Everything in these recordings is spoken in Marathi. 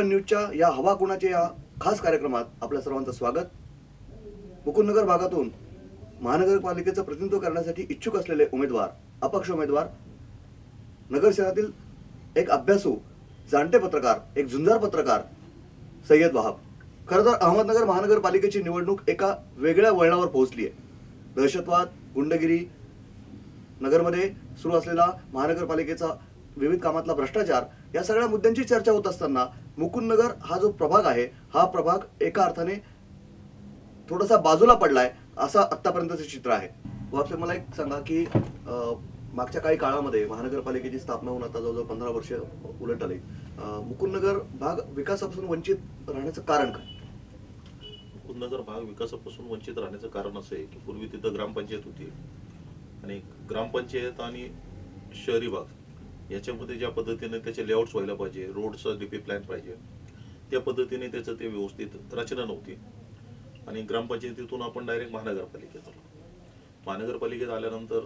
जीवन न्यूजच्या या हवा कुणाच्या या खास कार्यक्रमात आपल्या सर्वांचं स्वागत. मुकुंदनगर भागातून महानगरपालिकेचं प्रतिनिधित्व करण्यासाठी इच्छुक असलेले उमेदवार अपक्ष उमेदवार नगर शहरातील एक अभ्यासू जाणते पत्रकार एक झुंजार पत्रकार सय्यद वहाब. खरं तर अहमदनगर महानगरपालिकेची निवडणूक एका वेगळ्या वळणावर पोहोचली आहे. दहशतवाद गुंडगिरी नगरमध्ये सुरू असलेला महानगरपालिकेचा विविध कामातला भ्रष्टाचार या सगळ्या मुद्द्यांची चर्चा होत असताना मुकुंदनगर हा जो प्रभाग आहे हा प्रभाग एका अर्थाने थोडासा बाजूला पडलाय असं आत्तापर्यंतचं चित्र आहे. वापसे मला एक सांगा की मागच्या काही काळामध्ये महानगरपालिकेची स्थापना होऊन आता जवळजवळ पंधरा वर्ष उलट आली. मुकुंदनगर भाग विकासापासून वंचित राहण्याचं कारण काय? मुकुंदनगर भाग विकासापासून वंचित राहण्याचं कारण असं आहे की पूर्वी तिथं ग्रामपंचायत होती. आणि ग्रामपंचायत आणि शहरी भाग. याच्यामध्ये ज्या पद्धतीने त्याचे लेआउट्स व्हायला पाहिजे रोडचं डीपी प्लॅन पाहिजे त्या पद्धतीने त्याचं ते व्यवस्थित रचना नव्हती. आणि ग्रामपंचायतीतून आपण डायरेक्ट महानगरपालिकेत आलो महानगरपालिकेत आल्यानंतर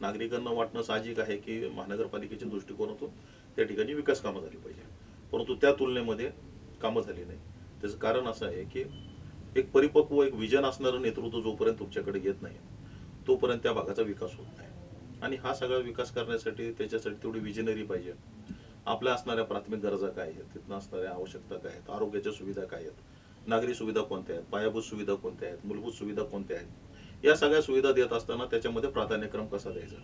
नागरिकांना वाटणं साहजिक आहे की महानगरपालिकेच्या दृष्टिकोनातून त्या ठिकाणी विकास कामं झाली पाहिजे. परंतु त्या तुलनेमध्ये कामं झाली नाही. त्याचं कारण असं आहे की एक परिपक्व एक विजन असणारं नेतृत्व जोपर्यंत तुमच्याकडे येत नाही तोपर्यंत त्या भागाचा विकास होत नाही. आणि हा सगळा विकास करण्यासाठी त्याच्यासाठी तेवढी विजनरी पाहिजे. आपल्या असणाऱ्या प्राथमिक गरजा काय आहेत? तिथनं असणाऱ्या आवश्यकता काय आहेत? आरोग्याच्या सुविधा काय आहेत? नागरी सुविधा कोणत्या आहेत? पायाभूत सुविधा कोणत्या आहेत? मूलभूत सुविधा कोणत्या आहेत? या सगळ्या सुविधा देत असताना त्याच्यामध्ये प्राधान्यक्रम कसा द्यायचा?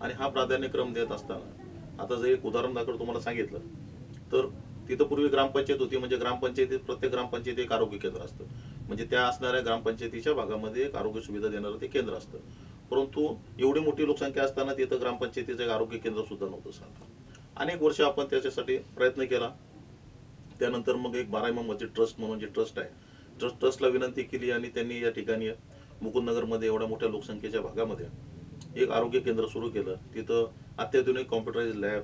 आणि हा प्राधान्यक्रम देत असताना आता जर एक उदाहरण दाखल तुम्हाला सांगितलं तर तिथं पूर्वी ग्रामपंचायत होती म्हणजे ग्रामपंचायतीत प्रत्येक ग्रामपंचायती एक आरोग्य केंद्र असतं. म्हणजे त्या असणाऱ्या ग्रामपंचायतीच्या भागामध्ये एक आरोग्य सुविधा देणारं ते केंद्र असतं. परंतु एवढी मोठी लोकसंख्या असताना तिथं ग्रामपंचायतीचं एक आरोग्य केंद्र सुद्धा नव्हतं सर. अनेक वर्ष आपण त्याच्यासाठी प्रयत्न केला. त्यानंतर मग एक बारा ट्रस्ट म्हणून जे ट्रस्ट आहे ट्रस्ट ट्रस्टला विनंती केली आणि त्यांनी या ठिकाणी मुकुंदनगरमध्ये एवढ्या मोठ्या लोकसंख्येच्या भागामध्ये एक आरोग्य केंद्र सुरू केलं. तिथं अत्याधुनिक कॉम्प्युटराइज लॅब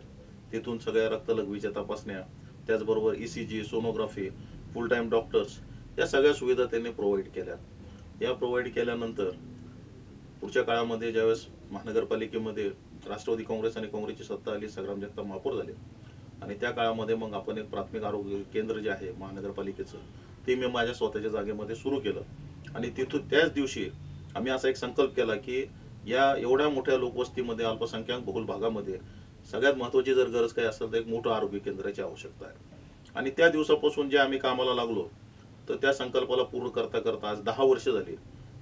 तिथून सगळ्या रक्तलघवीच्या तपासण्या त्याचबरोबर E C G sonography full time doctors या सगळ्या सुविधा त्यांनी प्रोव्हाइड केल्या. या प्रोव्हाइड केल्यानंतर पुढच्या काळामध्ये ज्यावेळेस महानगरपालिकेमध्ये राष्ट्रवादी काँग्रेस आणि काँग्रेसची सत्ता आली संग्राम म्हणजे जगताप महापौर झाले. आणि त्या काळामध्ये मग आपण एक प्राथमिक आरोग्य केंद्र जे आहे महानगरपालिकेचं ते मी माझ्या स्वतःच्या जागेमध्ये सुरू केलं. आणि तिथून त्याच दिवशी आम्ही असा एक संकल्प केला की या एवढ्या मोठ्या लोकवस्तीमध्ये अल्पसंख्याक बहुल भागामध्ये सगळ्यात महत्वाची जर गरज काही असेल तर एक मोठं आरोग्य केंद्राची आवश्यकता आहे. आणि त्या दिवसापासून जे आम्ही कामाला लागलो तर त्या संकल्पाला पूर्ण करता करता आज दहा वर्ष झाली.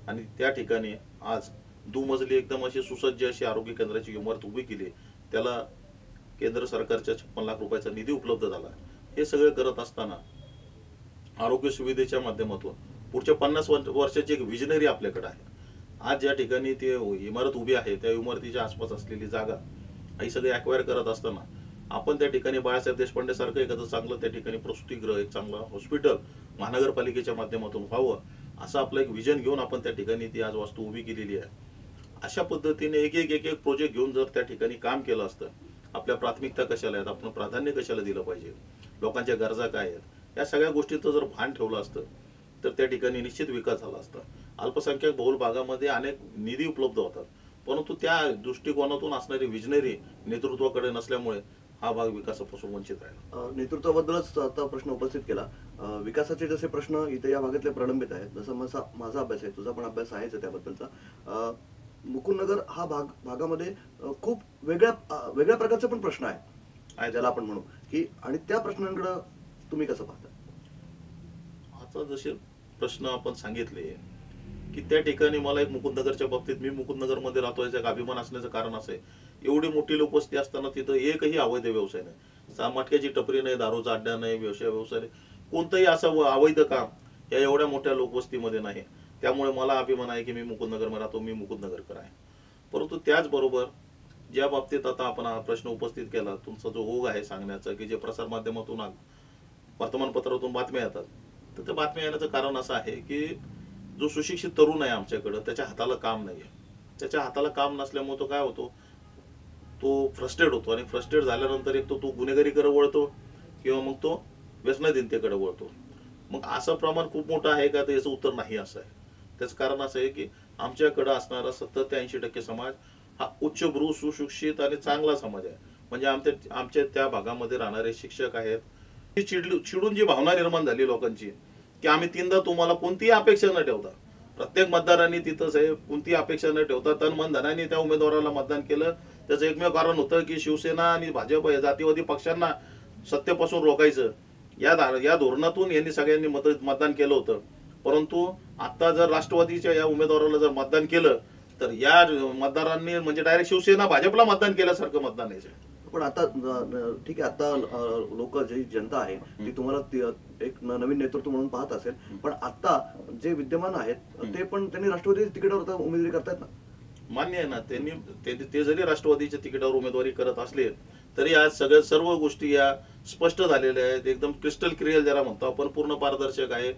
आणि त्या ठिकाणी आज दुमजली एकदम अशी सुसज्ज अशी आरोग्य केंद्राची इमारत उभी केली. त्याला केंद्र सरकारच्या छप्पन लाख रुपयाचा निधी उपलब्ध झाला. हे सगळं करत असताना आरोग्य सुविधेच्या माध्यमातून पुढच्या पन्नास वर्षाची एक विजनरी आपल्याकडे आहे. आज ज्या ठिकाणी ती इमारत उभी आहे त्या इमारतीच्या आसपास असलेली जागा ही सगळी अक्वायर करत असताना आपण त्या ठिकाणी बाळासाहेब देशपांडे सारखं एखादं चांगलं त्या ठिकाणी प्रसूतीगृह एक चांगलं हॉस्पिटल महानगरपालिकेच्या माध्यमातून व्हावं असं आपलं एक विजन घेऊन आपण त्या ठिकाणी ती आज वास्तू उभी केलेली आहे. अशा पद्धतीने एक एक एक एक प्रोजेक्ट घेऊन जर त्या ठिकाणी काम केलं असतं आपल्या प्राथमिकता कशाला आहेत? आपण प्राधान्य कशाला दिलं पाहिजे? लोकांच्या गरजा काय आहेत? या सगळ्या गोष्टीचं जर भान ठेवलं असतं तर त्या ठिकाणी निश्चित विकास झाला असता. अल्पसंख्याक बहुल भागामध्ये अनेक निधी उपलब्ध होतात. परंतु त्या दृष्टिकोनातून असणारी विजनरी नेतृत्वाकडे नसल्यामुळे हा भाग विकासापासून वंचित राहिला. नेतृत्वाबद्दलच आता प्रश्न उपस्थित केला. विकासाचे जसे प्रश्न इथे या भागातले प्रलंबित आहेत जसं माझा माझा अभ्यास आहे तुझा पण अभ्यास आहेच त्याबद्दलचा. मुकुंदनगर हा भाग भागामध्ये खूप वेगळ्या वेगळ्या प्रकारचे पण प्रश्न आहे. ज्याला आपण म्हणू की आणि त्या प्रश्नांकडे तुम्ही कसं पाहता? आता जसे प्रश्न आपण सांगितले की त्या ठिकाणी मला एक मुकुंदनगरच्या बाबतीत मी मुकुंदनगरमध्ये राहतो याचा अभिमान असण्याचं कारण असं आहे. एवढी मोठी लोकवस्ती असताना तिथं एकही अवैध व्यवसाय नाही. मटक्याची टपरी नाही दारूचा अड्डा नाही व्यवसाय व्यवसाय कोणताही कोणतंही असं अवैध काम या एवढ्या मोठ्या लोकवस्तीमध्ये नाही. त्यामुळे मला अभिमान आहे की मी मुकुंदनगरमध्ये राहतो मी मुकुंदनगरकर आहे. परंतु त्याचबरोबर ज्या बाबतीत आता आपण हा प्रश्न उपस्थित केला तुमचा जो ओघ आहे सांगण्याचा की जे प्रसारमाध्यमातून आ- वर्तमानपत्रातून बातम्या येतात तर त्या बातम्या येण्याचं कारण असं आहे की जो सुशिक्षित तरुण आहे आमच्याकडं त्याच्या हाताला काम नाही आहे त्याच्या हाताला काम नसल्यामुळे तो काय होतो? तो फ्रस्ट्रेट होतो आणि फ्रस्ट्रेट झाल्यानंतर एक तो तो गुन्हेगारीकडे वळतो किंवा मग तो व्यसनाधीनतेकडे वळतो. मग असं प्रमाण खूप मोठं आहे का? तर याचं उत्तर नाही असं आहे. त्याचं कारण असं आहे की आमच्याकडं असणारा सत्तर ते ऐंशी टक्के समाज हा उच्चभ्रू सुशिक्षित आणि चांगला समाज आहे. म्हणजे आमच्या आमच्या त्या भागामध्ये राहणारे शिक्षक आहेत. चिडली चिडून जी भावना निर्माण झाली लोकांची की आम्ही तीनदा तुम्हाला कोणतीही अपेक्षा न ठेवता प्रत्येक मतदारांनी तिथं साहेब कोणतीही अपेक्षा न ठेवता तन मन धनाने त्या उमेदवाराला मतदान केलं. त्याचं एकमेव कारण होतं की शिवसेना आणि भाजप या जातीवादी पक्षांना सत्तेपासून रोखायचं. या या धोरणातून यांनी सगळ्यांनी मत मतदान केलं होतं. परंतु आता जर राष्ट्रवादीच्या या उमेदवाराला जर मतदान केलं तर या मतदारांनी म्हणजे डायरेक्ट शिवसेना भाजपला मतदान केल्यासारखं मतदान आहे. साहेब. पण आता ठीक आहे आता लोक जी जनता आहे ती तुम्हाला एक नवीन नेतृत्व म्हणून पाहत असेल पण आता जे विद्यमान आहेत ते पण त्यांनी राष्ट्रवादी तिकीटावर उमेदवारी करतायत ना? मान्य आहे ना त्यांनी ते- ते जरी राष्ट्रवादीच्या तिकिटावर उमेदवारी करत असले तरी आज सगळ्या सर्व गोष्टी या स्पष्ट झालेल्या आहेत. एकदम क्रिस्टल क्लिअर ज्याला म्हणतो आपण पूर्ण पारदर्शक आहे.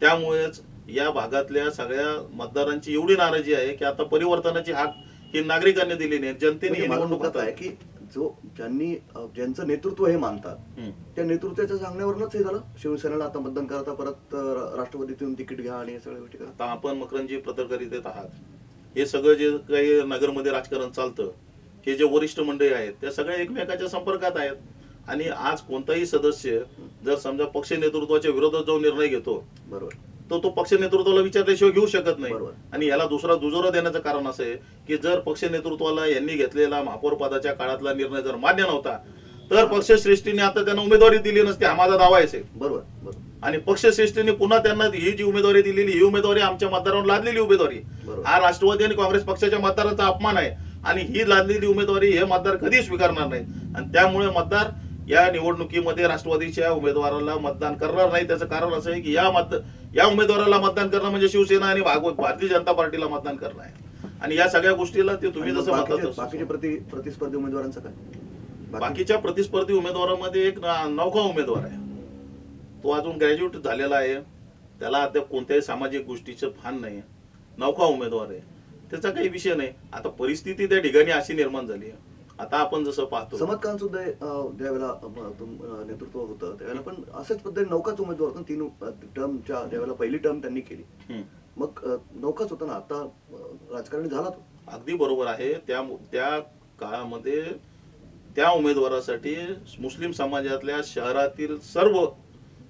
त्यामुळेच या भागातल्या सगळ्या मतदारांची एवढी नाराजी आहे की आता परिवर्तनाची हाक ही नागरिकांनी दिली नाही जनतेने म्हणजे निवडणूक आहे की जो ज्यांनी ज्यांचं नेतृत्व हे मानतात. त्या नेतृत्वाच्या सांगण्यावरूनच हे झालं? शिवसेनेला आता मतदान करता परत राष्ट्रवादीतून तिकीट घ्या आणि सगळ्या गोष्टी करा. आता आपण मकरंजी पत्रकारित येत आहात. हे सगळं जे काही नगरमध्ये राजकारण चालतं हे जे वरिष्ठ मंडळी आहेत त्या सगळ्या एकमेकाच्या संपर्कात आहेत. आणि आज कोणताही सदस्य जर समजा पक्ष नेतृत्वाच्या विरोधात जो निर्णय घेतो बरोबर तर तो पक्ष नेतृत्वाला विचारल्याशिवाय घेऊ शकत नाही बरोबर. आणि याला दुसरा दुजोरा देण्याचं कारण असं आहे की जर पक्ष नेतृत्वाला यांनी घेतलेला महापौर पदाच्या काळातला निर्णय जर मान्य नव्हता तर पक्षश्रेष्ठीने आता त्यांना उमेदवारी दिली नसते हा माझा दावा आहे. बरोबर आणि पक्षश्रेष्ठीने पुन्हा त्यांना ही जी उमेदवारी दिलेली ही उमेदवारी आमच्या मतदारांवर लादलेली उमेदवारी. हा राष्ट्रवादी आणि काँग्रेस पक्षाच्या मतदारांचा अपमान आहे आणि ही लादलेली उमेदवारी हे मतदार कधी स्वीकारणार नाही आणि त्यामुळे मतदार या निवडणुकीमध्ये राष्ट्रवादीच्या उमेदवाराला मतदान करणार नाही. त्याचं कारण असं आहे की या मत या उमेदवाराला मतदान करणं म्हणजे शिवसेना आणि भागवत भारतीय जनता पार्टीला मतदान करणं आहे. आणि या सगळ्या गोष्टीला ते तुम्ही जसं म्हणतात प्रतिस्पर्धी उमेदवारांचं काय? बाकी- बाकीच्या प्रतिस्पर्धी उमेदवारामध्ये एक ना- नौका उमेदवार आहे. तो अजून ग्रॅज्युएट झालेला आहे. त्याला अद्याप कोणत्याही सामाजिक गोष्टीचं भान नाही नौका उमेदवार आहे. त्याचा काही विषय नाही. आता परिस्थिती त्या ठिकाणी अशी निर्माण झाली आहे. आता आपण जसं पाहतो. समत खान सुद्धा ज्यावेळेला नेतृत्व होतं त्यावेळेला पण अशाच पद्धतीने नौकाच उमेदवार होता. तीन टर्मच्या ज्यावेळेला पहिली टर्म त्यांनी केली. मग नौकाच होता ना आता राजकारणी झाला तो. अगदी बरोबर आहे. त्या त्या काळामध्ये त्या उमेदवारासाठी मुस्लिम समाजातल्या शहरातील सर्व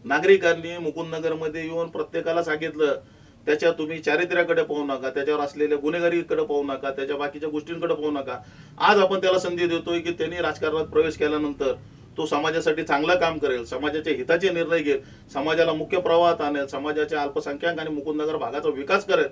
नागरिकांनी मुकुंदनगरमध्ये येऊन प्रत्येकाला सांगितलं त्याच्या तुम्ही चारित्र्याकडे पाहू नका त्याच्यावर असलेल्या गुन्हेगारीकडे पाहू नका त्याच्या बाकीच्या गोष्टींकडे पाहू नका. आज आपण त्याला संधी देतोय की त्यांनी राजकारणात प्रवेश केल्यानंतर तो समाजासाठी चांगलं काम करेल समाजाच्या हिताचे निर्णय घेईल समाजाला मुख्य प्रवाहात आणेल समाजाच्या अल्पसंख्याक आणि मुकुंदनगर भागाचा विकास करेल.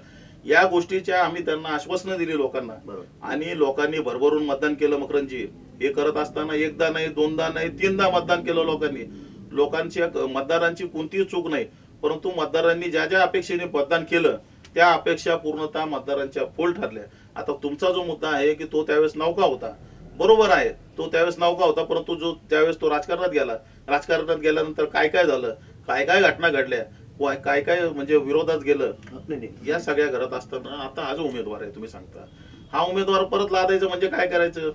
या गोष्टीच्या आम्ही त्यांना आश्वासनं दिली लोकांना. आणि लोकांनी भरभरून मतदान केलं मकरंजी हे करत असताना एकदा नाही दोनदा नाही तीनदा मतदान केलं लोकांनी. लोकांच्या मतदारांची कोणतीही चूक नाही. परंतु मतदारांनी ज्या ज्या अपेक्षेने मतदान केलं त्या अपेक्षा पूर्णतः मतदारांच्या फोल ठरल्या. आता तुमचा जो मुद्दा आहे की तो त्यावेळेस नौका होता. बरोबर आहे तो त्यावेळेस नौका होता परंतु जो त्यावेळेस तो राजकारणात गेला. राजकारणात गेल्यानंतर काय काय झालं? काय काय घटना घडल्या? काय काय म्हणजे विरोधात गेलं? नाही नाही या सगळ्या घरात असताना आता हा जो उमेदवार आहे तुम्ही सांगता. हा उमेदवार परत लादायचं म्हणजे काय करायचं?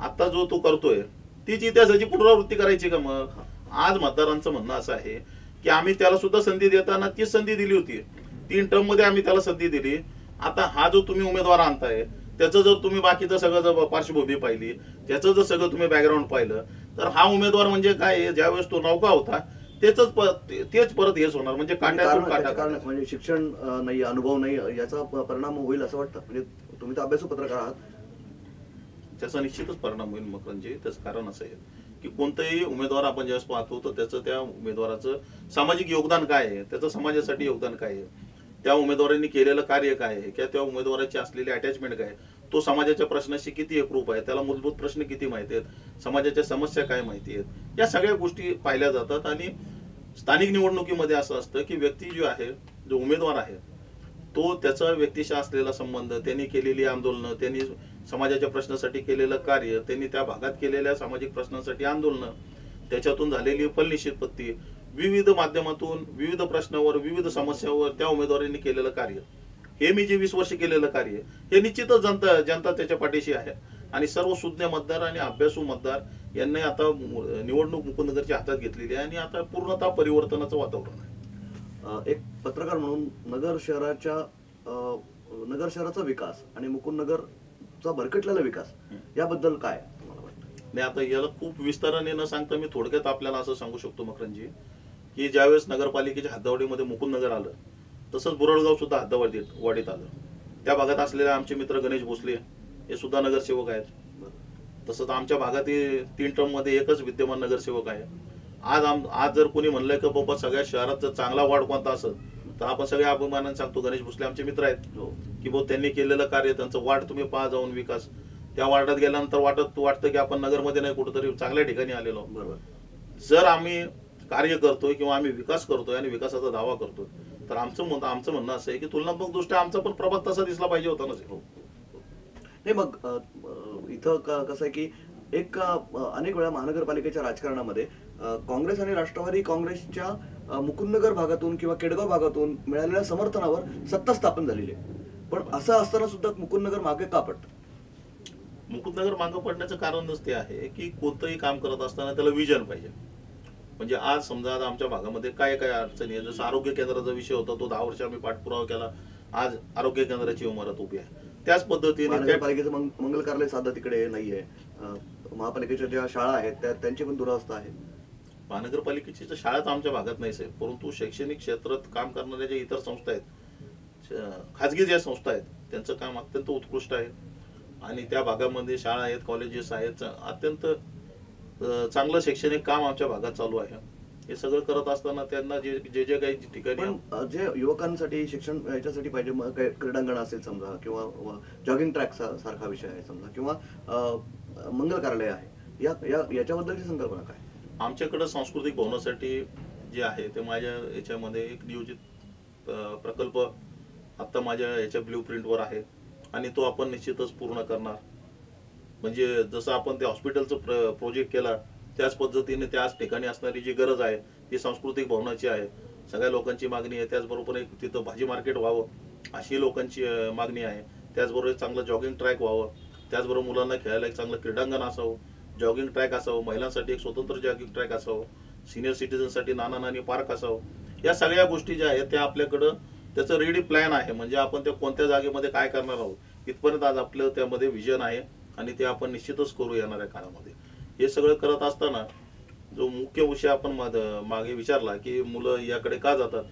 आता जो तो करतोय तीच इतिहासाची पुनरावृत्ती करायची का मग? आज मतदारांचं म्हणणं असं आहे की आम्ही त्याला सुद्धा संधी देताना तीच संधी दिली होती. तीन टर्ममध्ये आम्ही त्याला संधी दिली. आता हा जो तुम्ही उमेदवार आणताय त्याचं जर तुम्ही बाकीचं सगळं जर पार्श्वभूमी पाहिली त्याचं जर सगळं तुम्ही बॅकग्राऊंड पाहिलं तर हा उमेदवार म्हणजे काय ज्यावेळेस तो नौका होता तेच तेच परत हेच होणार. म्हणजे काट्यातून काटा. म्हणजे शिक्षण नाही अनुभव नाही याचा परिणाम होईल असं वाटतं. म्हणजे तुम्ही तर अभ्यासू पत्रकार आहात. त्याचा निश्चितच परिणाम होईल मकरंजी त्याचं कारण असं आहे. की कोणतंही उमेदवार आपण ज्यावेळेस पाहतो तर त्याचं त्या उमेदवाराचं सामाजिक योगदान काय आहे? त्याचं समाजासाठी योगदान काय आहे? त्या उमेदवारांनी केलेलं कार्य काय आहे? किंवा त्या उमेदवाराची असलेली अटॅचमेंट काय आहे? तो समाजाच्या प्रश्नाशी किती एकरूप आहे? त्याला मूलभूत प्रश्न किती माहिती आहेत? समाजाच्या समस्या काय माहिती आहेत? या सगळ्या गोष्टी पाहिल्या जातात आणि स्थानिक निवडणुकीमध्ये असं असतं की व्यक्ती जो आहे जो उमेदवार आहे तो त्याचा व्यक्तीशी असलेला संबंध त्यांनी केलेली आंदोलनं त्यांनी समाजाच्या प्रश्नासाठी केलेलं कार्य त्यांनी त्या भागात केलेल्या सामाजिक प्रश्नांसाठी आंदोलनं त्याच्यातून झालेली फलनिश्चितपत्ती विविध माध्यमातून विविध प्रश्नावर विविध समस्यावर त्या उमेदवारांनी केलेलं कार्य. हे मी जे वीस वर्ष केलेलं कार्य हे निश्चितच जनता जनता त्याच्या पाठीशी आहे. आणि सर्व सुज्ञ मतदार आणि अभ्यासू मतदार यांनी आता निवडणूक मुकुंदनगरच्या हातात घेतलेली आहे आणि आता पूर्णतः परिवर्तनाचं वातावरण आहे. एक पत्रकार म्हणून नगर शहराच्या अं, नगर शहराचा विकास आणि मुकुंदनगरचा भरकटलेला विकास. याबद्दल काय तुम्हाला वाटतं? नाही आता याला खूप विस्ताराने न सांगता मी थोडक्यात आपल्याला असं सांगू शकतो मकरंजी की ज्यावेळेस नगरपालिकेच्या हद्दावडीमध्ये मुकुंदनगर आलं तसंच बुरळगाव सुद्धा हद्दावडीत वाडीत आलं. त्या भागात असलेले आमचे मित्र गणेश भोसले हे सुद्धा नगरसेवक आहेत. तसंच आमच्या भागात हे तीन टर्ममध्ये एकच विद्यमान नगरसेवक आहे. आज आम आज जर कोणी म्हणलंय की बाबा सगळ्या शहरात जर चांगला वार्ड कोणता असेल तर आपण सगळ्या अभिमानाने सांगतो गणेश भोसले आमचे मित्र आहेत. हो. की भाऊ त्यांनी केलेलं कार्य त्यांचं वार्ड तुम्ही पहा जाऊन विकास. त्या वार्डात गेल्यानंतर वाटत वाटतं की आपण नगरमध्ये नाही कुठेतरी चांगल्या ठिकाणी आलेलो. बरोबर. जर आम्ही कार्य करतोय किंवा आम्ही विकास करतोय आणि विकासाचा दावा करतोय तर आमचं मत आमचं म्हणणं असं आहे की तुलनात्मक दृष्ट्या आमचा पण प्रभाग तसा दिसला पाहिजे होता ना हो. नाही मग इथं क- कसं आहे की एक अनेक वेळा महानगरपालिकेच्या राजकारणामध्ये काँग्रेस आणि राष्ट्रवादी काँग्रेसच्या मुकुंदनगर भागातून किंवा केडगाव भागातून मिळालेल्या समर्थनावर सत्ता स्थापन झालेली आहे. पण असं असताना सुद्धा मुकुंदनगर मागे का पडतं? मुकुंदनगर मागं पडण्याचं कारणच ते आहे की कोणतंही काम करत असताना त्याला विजन पाहिजे. म्हणजे आज समजा आज आमच्या भागामध्ये काय काय अडचणी आहे जसं आरोग्य केंद्राचा विषय होता तो दहा वर्ष आम्ही पाठपुरावा केला. आज आरोग्य केंद्राची इमारत उभी आहे. त्याच पद्धतीने मंग- मंगल कार्यालय साधा तिकडे नाहीये. महापालिकेच्या ज्या शाळा आहेत त्या त्यांची पण दुरावस्था आहे. महानगरपालिकेची तर शाळाच आमच्या भागात नाही साहेब. परंतु शैक्षणिक क्षेत्रात काम करणाऱ्या ज्या इतर संस्था आहेत खाजगी ज्या संस्था आहेत त्यांचं काम अत्यंत उत्कृष्ट आहे. आणि त्या भागामध्ये शाळा आहेत कॉलेजेस आहेत अत्यंत चांगलं शैक्षणिक काम आमच्या भागात चालू आहे. हे सगळं करत असताना त्यांना जे जे जे काही ठिकाणी जे युवकांसाठी शिक्षण याच्यासाठी पाहिजे मग काय क्रीडांगण असेल समजा किंवा जॉगिंग ट्रॅक सारखा विषय आहे समजा किंवा मंगल कार्यालय आहे या या याच्याबद्दलची संकल्पना काय? आमच्याकडे सांस्कृतिक भवनासाठी जे आहे ते माझ्या याच्यामध्ये एक नियोजित प्रकल्प आत्ता माझ्या याच्या ब्ल्यू प्रिंटवर आहे. आणि तो आपण निश्चितच पूर्ण करणार. म्हणजे जसं आपण ते हॉस्पिटलचं प्र प्रोजेक्ट केला त्याच पद्धतीने त्याच ठिकाणी असणारी जी गरज आहे ती सांस्कृतिक भवनाची आहे. सगळ्या लोकांची मागणी आहे त्याचबरोबर एक तिथं भाजी मार्केट व्हावं अशी लोकांची मागणी आहे. त्याचबरोबर एक चांगलं जॉगिंग ट्रॅक व्हावं. त्याचबरोबर मुलांना खेळायला एक चांगलं क्रीडांगण असावं. जॉगिंग ट्रॅक असावं महिलांसाठी एक स्वतंत्र जॉगिंग ट्रॅक असावं. सिनियर सिटीजनसाठी नाना नानी पार्क असावं. या सगळ्या गोष्टी ज्या आहेत त्या आपल्याकडं त्याचं रेडी प्लॅन आहे. म्हणजे आपण त्या कोणत्या जागेमध्ये काय करणार आहोत? इथपर्यंत आज आपलं त्यामध्ये विजन आहे आणि ते आपण निश्चितच करू येणाऱ्या काळामध्ये. हे सगळं करत असताना जो मुख्य विषय आपण मागे विचारला की मुलं याकडे का जातात?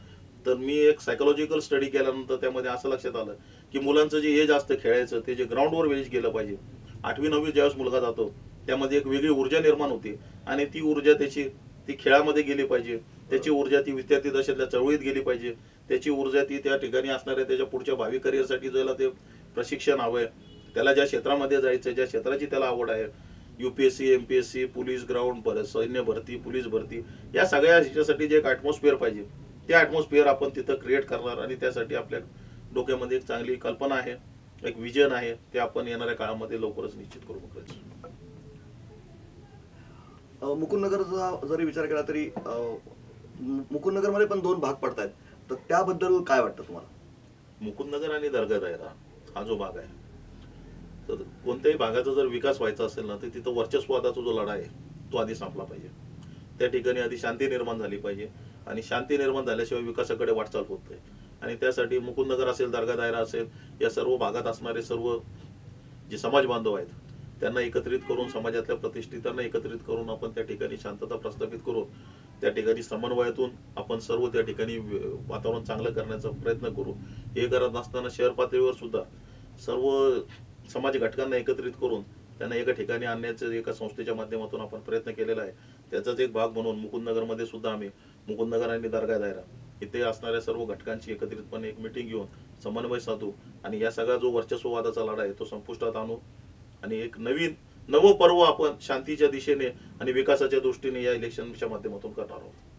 तर मी एक सायकोलॉजिकल स्टडी केल्यानंतर त्यामध्ये असं लक्षात आलं की मुलांचं जे एज असतं खेळायचं ते जे ग्राउंडवर वेळेस गेलं पाहिजे. आठवी नववी ज्यावेळेस मुलगा जातो त्यामध्ये एक वेगळी ऊर्जा निर्माण होते आणि ती ऊर्जा त्याची ती खेळामध्ये गेली पाहिजे. त्याची ऊर्जा ती विद्यार्थी दशेतल्या चळवळीत गेली पाहिजे. त्याची ऊर्जा ती त्या ठिकाणी असणाऱ्या त्याच्या पुढच्या भावी करिअरसाठी ज्याला ते प्रशिक्षण हवं आहे त्याला ज्या क्षेत्रामध्ये जायचं ज्या क्षेत्राची त्याला आवड आहे. युपीएससी एमपीएससी पोलीस ग्राउंड परत सैन्य भरती पोलीस भरती या सगळ्या ह्याच्यासाठी जे एक ॲटमॉस्फिअर पाहिजे ते ॲटमॉस्फिअर आपण तिथं क्रिएट करणार आणि त्यासाठी आपल्या डोक्यामध्ये एक चांगली कल्पना आहे एक विजन आहे ते आपण येणाऱ्या काळामध्ये लवकरच निश्चित करू बघायचं मुकुंदनगरचा जरी विचार केला तरी मुकुंदनगरमध्ये पण दोन भाग पडतायत. तर त्याबद्दल काय वाटतं तुम्हाला? मुकुंदनगर आणि दर्गा दायरा हा जो भाग आहे. तर कोणत्याही भागाचा जर विकास व्हायचा असेल ना तर तिथं वर्चस्वादाचा जो लढा आहे तो आधी संपला पाहिजे. त्या ठिकाणी आधी शांती निर्माण झाली पाहिजे आणि शांती निर्माण झाल्याशिवाय विकासाकडे वाटचाल होत नाही. आणि त्यासाठी मुकुंदनगर असेल दर्गा दायरा असेल या सर्व भागात असणारे सर्व जे समाज बांधव आहेत त्यांना एकत्रित करून समाजातल्या प्रतिष्ठितांना एकत्रित करून आपण त्या ठिकाणी शांतता प्रस्थापित करून त्या ठिकाणी समन्वयातून आपण सर्व त्या ठिकाणी वातावरण चांगलं करण्याचा प्रयत्न करू. हे करत असताना शहर पातळीवर सुद्धा सर्व समाज घटकांना एकत्रित करून त्यांना एका ठिकाणी आणण्याचं एका संस्थेच्या माध्यमातून आपण प्रयत्न केलेला आहे. त्याचाच एक भाग म्हणून मुकुंदनगरमध्ये सुद्धा आम्ही मुकुंदनगर आणि दर्गा दायरा. इथे असणाऱ्या सर्व घटकांची एकत्रितपणे एक मिटिंग घेऊन समन्वय साधू आणि या सगळा जो वर्चस्ववादाचा लढा आहे तो संपुष्टात आणू आणि एक नवीन नवं पर्व आपण शांतीच्या दिशेने आणि विकासाच्या दृष्टीने या इलेक्शनच्या माध्यमातून करणार आहोत.